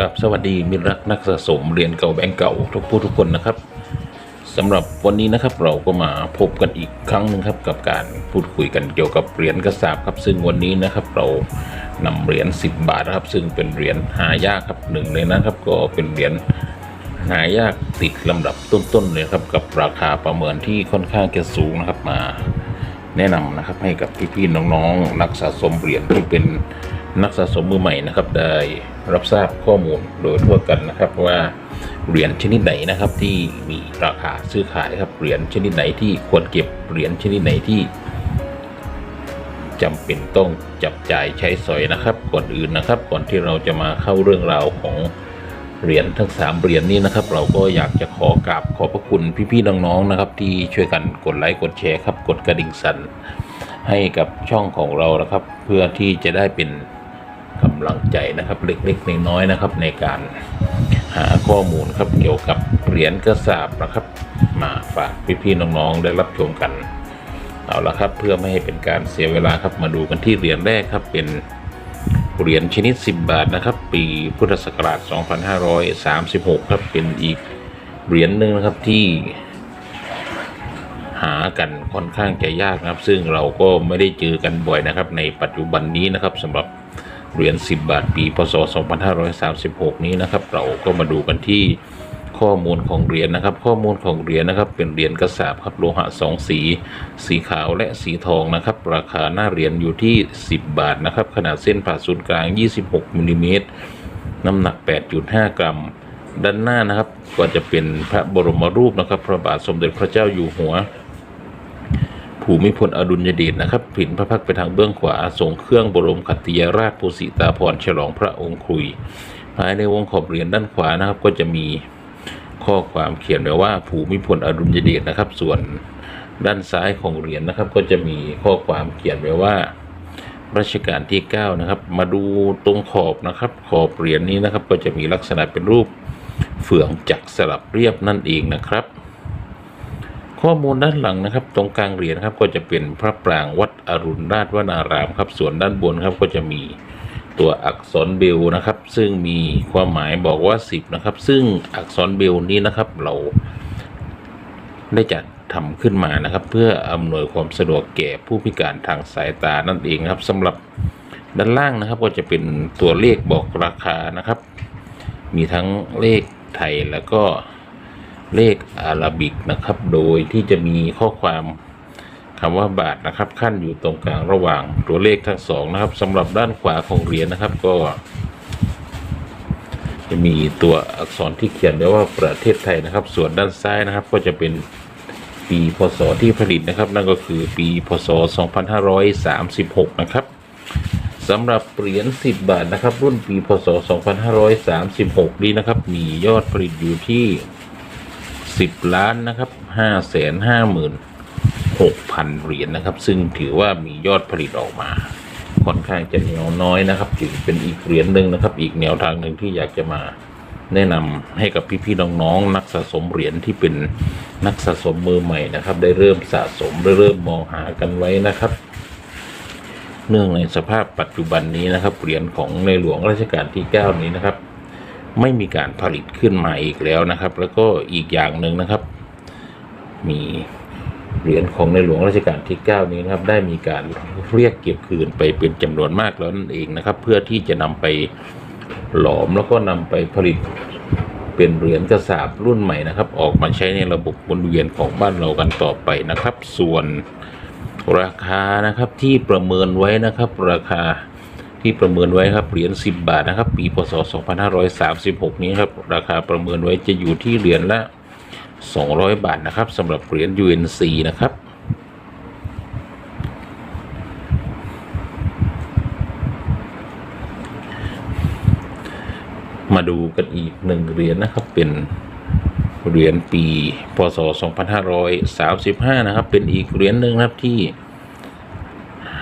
กับสวัสดีมิตรรักนักสะสมเหรียญเก่าแบงก์เก่าทุกผู้ทุกคนนะครับสำหรับวันนี้นะครับเราก็มาพบกันอีกครั้งหนึ่งครับกับการพูดคุยกันเกี่ยวกับเหรียญกระสาบครับ ซึ่งวันนี้นะครับเรานำเหรียญ10 บาทนะครับ ซึ่งเป็นเหรียญหายากครับหนึ่งในนั้นครับก็เป็นเหรียญหายากติดลำดับต้นๆเลยครับกับราคาประเมินที่ค่อนข้างจะสูงนะครับมา แนะนำนะครับให้กับพี่ๆน้องๆ นักสะสมเหรียญที่เป็นนักสะสมมือใหม่นะครับ ได้รับทราบข้อมูลโดยทั่วกันนะครับว่าเหรียญชนิดไหนนะครับที่มีราคาซื้อขายครับเหรียญชนิดไหนที่ควรเก็บเหรียญชนิดไหนที่จำเป็นต้องจับจ่ายใช้สอยนะครับ ก่อนอื่นนะครับ ก่อนที่เราจะมาเข้าเรื่องราวของ เหรียญทั้งสามเหรียญนี้นะครับ เราก็อยากจะขอกราบขอบพระคุณพี่ๆน้องๆนะครับ ที่ช่วยกันกดไลค์กดแชร์ครับกดกระดิ่งสั่นให้กับช่องของเรานะครับ เพื่อที่จะได้เป็นกำลังใจนะครับเล็กๆน้อยๆนะครับ ในการหาข้อมูลครับเกี่ยวกับเหรียญกระสาบนะครับ มาฝากพี่ๆน้องๆได้รับชมกันเอาละครับ เพื่อไม่ให้เป็นการเสียเวลาครับมาดูกันที่เหรียญแรกครับเป็น เหรียญชนิด 10 บาทนะครับ ปีพุทธศักราช 2536 ครับเป็นอีกเหรียญหนึ่งนะครับที่หากันค่อนข้างจะยากนะครับ ซึ่งเราก็ไม่ได้เจอกันบ่อยนะครับ ในปัจจุบันนี้นะครับสำหรับเหรียญ 10 บาท ปีพศ 2536 นี้นะครับ เราก็มาดูกันที่ ข้อมูลของเหรียญนะครับ ข้อมูลของเหรียญนะครับ เป็นเหรียญกระสาบครับโลหะสองสี สีขาวและสีทองนะครับ ราคาหน้าเหรียญอยู่ที่ 10 บาทนะครับ ขนาดเส้นผ่าศูนย์กลาง 26มิลลิเมตรน้ำหนัก 8.5 กรัม ด้านหน้านะครับ ก็จะเป็นพระบรมรูปนะครับ พระบาทสมเด็จพระเจ้าอยู่หัว ภูมิพลอดุลยเดชนะครับผินพระพักตร์ไปทางเบื้องขวาทรงเครื่องบรมขัตติยราชภูสิตาพรฉลองพระองค์คุยภายในวงขอบเหรียญด้านขวานะครับก็จะมี ข้อความเขียนไว้ว่าภูมิพลอดุลยเดชนะครับ ส่วนด้านซ้ายของเหรียญนะครับ ก็จะมีข้อความเขียนไว้ว่ารัชกาลที่ 9 นะครับ มาดูตรงขอบนะครับ ขอบเหรียญนี้นะครับ ก็จะมีลักษณะเป็นรูปเฟืองจักรสลับเรียบนั่นเองนะครับ ข้อมูลด้านหลังนะครับ ตรงกลางเหรียญครับก็จะเป็นพระปรางวัดอรุณราชวนารามครับ ส่วนด้านบนครับก็จะมี ตัวอักษรเบลนะครับ ซึ่งมีความหมายบอกว่า 10 นะครับ ซึ่งอักษรเบลนี้นะครับเราได้จัดทำขึ้นมานะครับ เพื่ออำนวยความสะดวกแก่ผู้พิการทางสายตานั่นเองครับสำหรับด้านล่างนะครับก็จะเป็นตัวเลขบอกราคานะครับ มีทั้งเลขไทยแล้วก็เลขอาราบิกนะครับ โดยที่จะมีข้อความ คำว่าบาทนะครับขั้นอยู่ตรงกลางระหว่างตัวเลขทั้งสองนะครับสำหรับด้านขวาของเหรียญนะครับก็ จะมีตัวอักษรที่เขียนไว้ว่าประเทศไทยนะครับ ส่วนด้านซ้ายนะครับ ก็จะเป็นปีพศที่ผลิตนะครับ นั่นก็คือปีพศ 2536 นะครับสำหรับเหรียญ10 บาทนะครับ รุ่นปีพศ 2536 นี้นะครับ มียอดผลิตอยู่ที่ 10 ล้านนะครับ5 5 0 0 0 0 6,000 เหรียญนนะครับ ซึ่งถือว่ามียอดผลิตออกมา ค่อนข้างจะเหนียวน้อยนะครับถือเป็นอีกเหรียญหนึ่งนะครับ อีกแนวทางหนึ่งที่อยากจะมาแนะนำให้กับพี่ๆน้องๆนักสะสมเหรียญที่เป็นนักสะสมมือใหม่นะครับ ได้เริ่มสะสมได้เริ่มมองหากันไว้นะครับ เนื่องในสภาพปัจจุบันนี้นะครับเหรียญของในหลวงรัชกาลที่ 9 นี้นะครับ ไม่มีการผลิตขึ้นมาอีกแล้วนะครับ แล้วก็อีกอย่างหนึ่งนะครับ มี เหรียญของในหลวงรัชกาลที่ 9 นี้นะครับได้มีการเรียกเก็บคืนไปเป็นจำนวนมากแล้วนั่นเองนะครับ เพื่อที่จะนำไปหลอมแล้วก็นำไปผลิตเป็นเหรียญกระสาบรุ่นใหม่นะครับ ออกมาใช้ในระบบหมุนเวียนของบ้านเรากันต่อไปนะครับ ส่วนราคานะครับที่ประเมินไว้นะครับ ราคาที่ประเมินไว้ครับเหรียญ10 บาทนะครับ ปีพศ 2536 นี้ครับราคาประเมินไว้จะอยู่ที่เหรียญละ 200 บาทนะครับสำหรับเหรียญ UNC นะครับมาดูกันอีกหนึ่งเหรียญนะครับเป็นเหรียญปีพศ 2535 นะครับ เป็นอีกเหรียญหนึ่งนะครับที่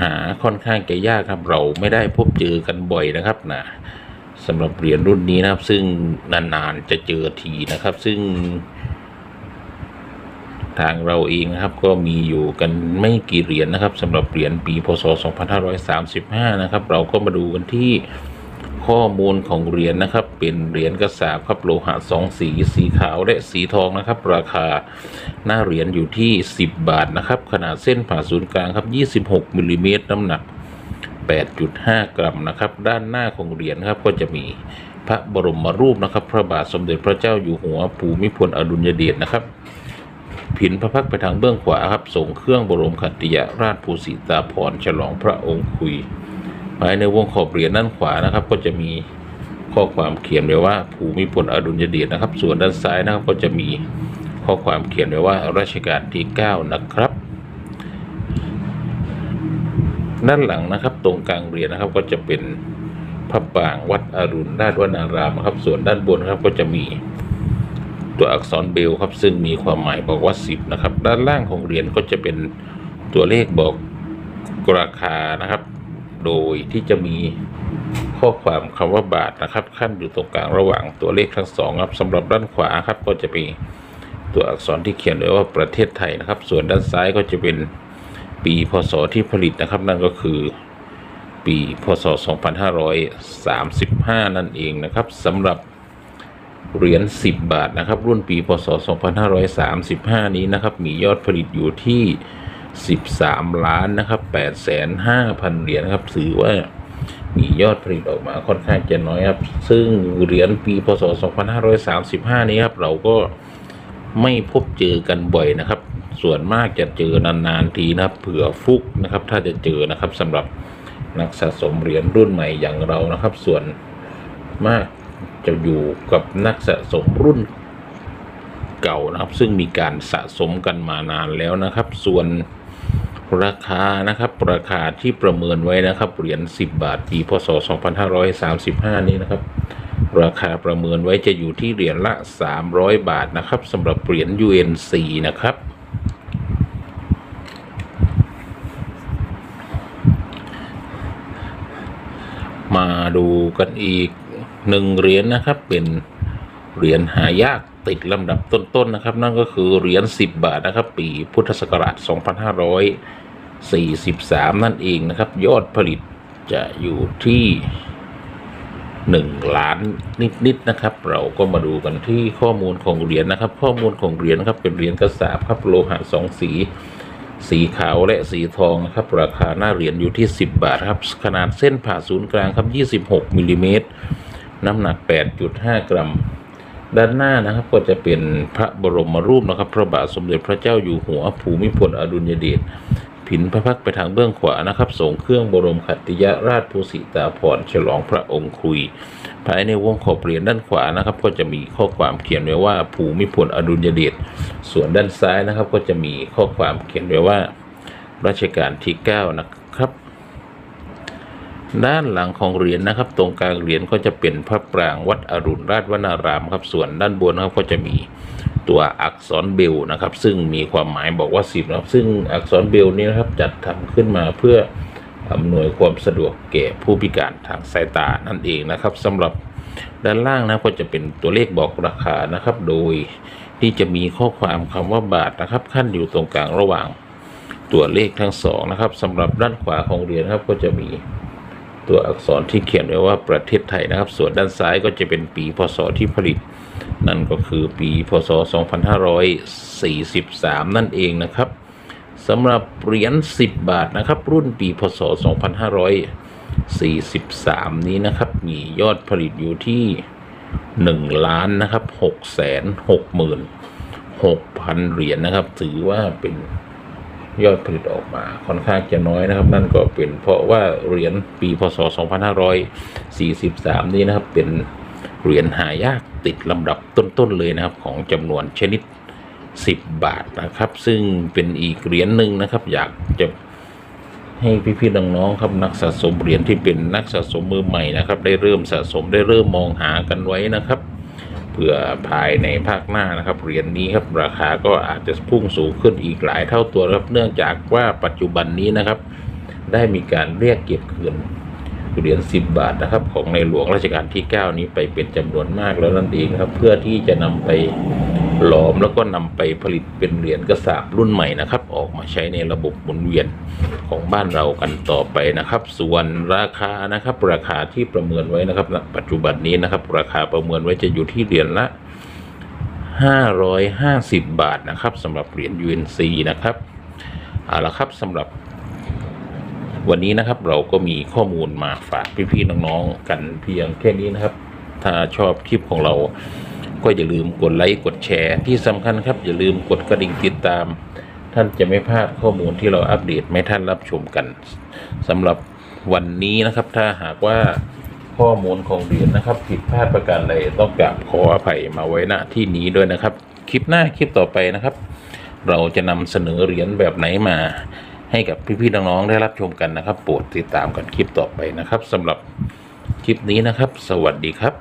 หาค่อนข้างจะยากครับเราไม่ได้พบเจอกันบ่อยนะครับนะสำหรับเหรียญรุ่นนี้นะครับ ซึ่งนานๆจะเจอทีนะครับ ซึ่ง ทางเราเองนะครับ ก็มีอยู่กันไม่กี่เหรียญนะครับสำหรับเหรียญปีพศ 2535 นะครับ เราก็มาดูกันที่ข้อมูลของเหรียญนะครับ เป็นเหรียญกระสาบครับโลหะสองสีสีขาวและสีทองนะครับ ราคาหน้าเหรียญอยู่ที่ 10 บาทนะครับ ขนาดเส้นผ่าศูนย์กลางครับ 26มิลลิเมตรน้ำหนัก 8.5 กรัมนะครับ ด้านหน้าของเหรียญครับก็จะมีพระบรมรูปนะครับ พระบาทสมเด็จพระเจ้าอยู่หัวภูมิพลอดุลยเดชนะครับ ผินพระพักไปทางเบื้องขวาครับส่งเครื่องบรมขัตติยราชภูสิตาภรฉลองพระองค์คุยภายในวงขอบเหรียญด้านขวานะครับ ก็จะมีข้อความเขียนไว้ว่าภูมิพลอดุลยเดชนะครับ ส่วนด้านซ้ายนะครับก็จะมีข้อความเขียนไว้ว่ารัชกาลที่ 9 นะครับ ด้านหลังนะครับตรงกลางเหรียญนะครับก็จะเป็นพระปรางวัดอรุณราชวนารามนะครับ ส่วนด้านบนนะครับก็จะมี ตัวอักษรเบลครับซึ่งมีความหมายบอกว่า 10 นะครับ ด้านล่างของเหรียญก็จะเป็นตัวเลขบอกราคานะครับ โดยที่จะมีข้อความคำว่าบาทนะครับ ขั้นอยู่ตรงกลางระหว่างตัวเลขทั้งสองครับสำหรับด้านขวาครับก็จะมีตัวอักษรที่เขียนไว้ว่าประเทศไทยนะครับ ส่วนด้านซ้ายก็จะเป็นปีพศที่ผลิตนะครับ นั่นก็คือปีพศ 2535 นั่นเองนะครับสำหรับ เหรียญ10 บาทนะครับ รุ่นปีพศ 2535 นี้นะครับ มียอดผลิตอยู่ที่ 13 ล้านนะครับ8 5 0 0 0 เหรียญครับถือว่ามียอดผลิตออกมาค่อนข้างจะน้อยครับ ซึ่งเหรียญปีพศ 2535 นี้ครับเราก็ไม่พบเจอกันบ่อยนะครับ ส่วนมากจะเจอนานๆทีนะครับเผื่อฟุกนะครับ ถ้าจะเจอนะครับสำหรับนักสะสมเหรียญรุ่นใหม่อย่างเรานะครับ ส่วนมาก จะอยู่กับนักสะสมรุ่นเก่านะครับ ซึ่งมีการสะสมกันมานานแล้วนะครับ ส่วนราคานะครับ ราคาที่ประเมินไว้นะครับ เหรียญ10 บาทปีพศ 2535 นี้นะครับ ราคาประเมินไว้จะอยู่ที่เหรียญละ 300 บาทนะครับสำหรับเหรียญ UNC นะครับมาดูกันอีก หนึ่งเหรียญนะครับเป็นเหรียญหายากติดลำดับต้นๆนะครับ นั่นก็คือเหรียญ10 บาทนะครับ ปีพุทธศักราช 2543 นั่นเองนะครับ ยอดผลิตจะอยู่ที่ 1 ล้านนิดๆนะครับ เราก็มาดูกันที่ข้อมูลของเหรียญนะครับ ข้อมูลของเหรียญครับเป็นเหรียญกระสาบครับโลหะสองสี สีขาวและสีทองนะครับ ราคาหน้าเหรียญอยู่ที่ 10 บาทครับขนาดเส้นผ่าศูนย์กลางครับ26มิลลิเมตร น้ำหนัก 8.5 กรัม ด้านหน้านะครับก็จะเป็นพระบรมรูปนะครับ พระบาทสมเด็จพระเจ้าอยู่หัวภูมิพลอดุลยเดชผินพระพักไปทางเบื้องขวานะครับส่งเครื่องบรมขัตติยราชภูสิตาภรฉลองพระองค์คุย ภายในวงขอบเหรียญด้านขวานะครับ ก็จะมีข้อความเขียนไว้ว่าภูมิพลอดุลยเดชส่วนด้านซ้ายนะครับ ก็จะมีข้อความเขียนไว้ว่ารัชกาลที่ 9 นะครับ ด้านหลังของเหรียญนะครับ ตรงกลางเหรียญก็จะเป็นพระปรางวัดอรุณราชวนารามครับส่วนด้านบนนะครับก็จะมีตัวอักษรเบลนะครับ ซึ่งมีความหมายบอกว่าสิบนะครับ ซึ่งอักษรเบลนี้นะครับจัดทำขึ้นมาเพื่ออำนวยความสะดวกแก่ผู้พิการทางสายตานั่นเองนะครับสำหรับด้านล่างนะก็จะเป็นตัวเลขบอกราคานะครับ โดยที่จะมีข้อความคำว่าบาทนะครับ ขั้นอยู่ตรงกลางระหว่างตัวเลขทั้งสองนะครับสำหรับด้านขวาของเหรียญครับก็จะมี ตัวอักษรที่เขียนไว้ว่าประเทศไทยนะครับ ส่วนด้านซ้ายก็จะเป็นปีพศที่ผลิต นั่นก็คือปีพศ 2543 นั่นเองนะครับสำหรับเหรียญ10 บาทนะครับ รุ่นปีพศ 2543 นี้นะครับ มียอดผลิตอยู่ที่ 1 ล้านนะครับ6 6 6 0 0 0 เหรียญนะครับ ถือว่าเป็น ยอดผลิตออกมาค่อนข้างจะน้อยนะครับ นั่นก็เป็นเพราะว่าเหรียญปีพศ 2543 นี้นะครับ เป็นเหรียญหายากติดลำดับต้นๆเลยนะครับ ของจำนวนชนิด 10 บาทนะครับ ซึ่งเป็นอีกเหรียญหนึ่งนะครับ อยากจะให้พี่ๆน้องๆครับนักสะสมเหรียญที่เป็นนักสะสมมือใหม่นะครับ ได้เริ่มสะสมได้เริ่มมองหากันไว้นะครับ เพื่อภายในภาคหน้านะครับเหรียญนี้ครับราคาก็อาจจะพุ่งสูงขึ้นอีกหลายเท่าตัวครับเนื่องจากว่าปัจจุบันนี้นะครับ ได้มีการเรียกเก็บคืนเหรียญ10 บาทนะครับ ของในหลวงรัชกาลที่ 9 นี้ไปเป็นจำนวนมากแล้วนั่นเองครับ เพื่อที่จะนำไป หลอมแล้วก็นำไปผลิตเป็นเหรียญกระสาบรุ่นใหม่นะครับ ออกมาใช้ในระบบหมุนเวียนของบ้านเรากันต่อไปนะครับ ส่วนราคานะครับ ราคาที่ประเมินไว้นะครับณปัจจุบันนี้นะครับ ราคาประเมินไว้จะอยู่ที่เหรียญละ 550 บาทนะครับสำหรับเหรียญ UNC นะครับเอาละครับสำหรับวันนี้นะครับเราก็มีข้อมูลมาฝากพี่ๆน้องๆกันเพียงแค่นี้นะครับ ถ้าชอบคลิปของเรา ก็อย่าลืมกดไลค์กดแชร์ที่สำคัญครับ อย่าลืมกดกระดิ่งติดตาม ท่านจะไม่พลาดข้อมูลที่เราอัปเดตไม่ท่านรับชมกันสำหรับวันนี้นะครับ ถ้าหากว่าข้อมูลของเหรียญนะครับ ผิดพลาดประการใดต้องกราบขออภัยมาไว้ณที่นี้ด้วยนะครับ คลิปหน้าคลิปต่อไปนะครับ เราจะนำเสนอเหรียญแบบไหนมา ให้กับพี่ๆน้องๆได้รับชมกันนะครับโปรดติดตามกันคลิปต่อไปนะครับสำหรับคลิปนี้นะครับ สวัสดีครับ